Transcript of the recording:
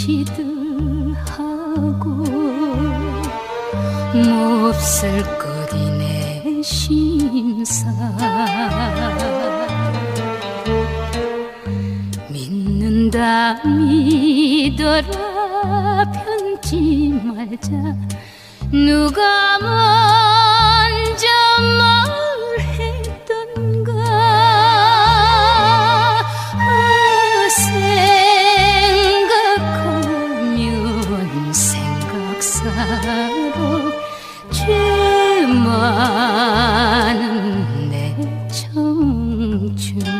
시들 하고 몹쓸 것이 내 심사. 믿는다 믿어라 편지 말자. 누가 뭐 역사로 죄 많은 내 청춘.